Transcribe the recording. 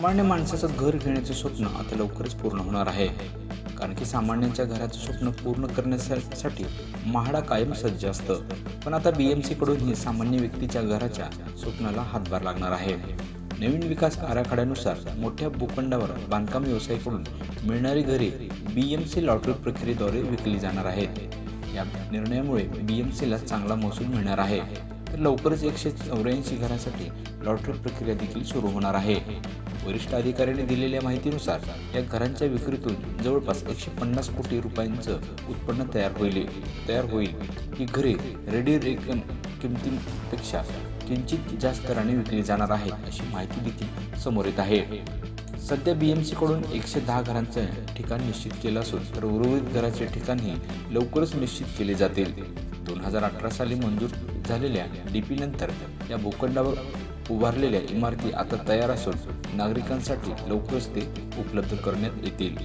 सामान्य माणसाचं घर घेण्याचं स्वप्न आता लवकरच पूर्ण होणार आहे. कारण की सामान्यांच्या घराचं स्वप्न पूर्ण करण्यासाठी म्हाडा कायम सज्ज असतं. पण आता बी एम सीकडूनही सामान्य व्यक्तीच्या घराच्या स्वप्नाला हातभार लागणार आहे. नवीन विकास आराखड्यानुसार मोठ्या भूखंडावर बांधकाम व्यवसायाकडून मिळणारी घरे बी एम सी लॉटरी प्रक्रियेद्वारे विकली जाणार आहेत. या निर्णयामुळे बी एम सीला चांगला महसूल मिळणार आहे. तर लवकरच एकशे चौऱ्याऐंशी घरासाठी लॉटरी प्रक्रिया देखील सुरू होणार आहे. वरिष्ठ अधिकाऱ्यांनी दिलेल्या माहितीनुसार या घरांच्या विक्रीतून जवळपास एकशे पन्नास कोटी रुपयांचं उत्पन्न तयार होईल. तयार होईल. ही घरे रेडी रेकन किमतीपेक्षा किंचित जास्त दराने विकली जाणार आहे अशी माहिती देखील समोर येत आहे. सध्या बी एम सीकडून एकशे दहा घरांचं ठिकाण निश्चित केलं असून तर उर्वरित घराचे ठिकाणही लवकरच निश्चित केले जातील. दोन हजार अठरा साली मंजूर झालेल्या डीपी नंतर या भूखंडावर उभारलेल्या इमारती आता तयार असून नागरिकांसाठी लवकरच ते उपलब्ध करण्यात येतील.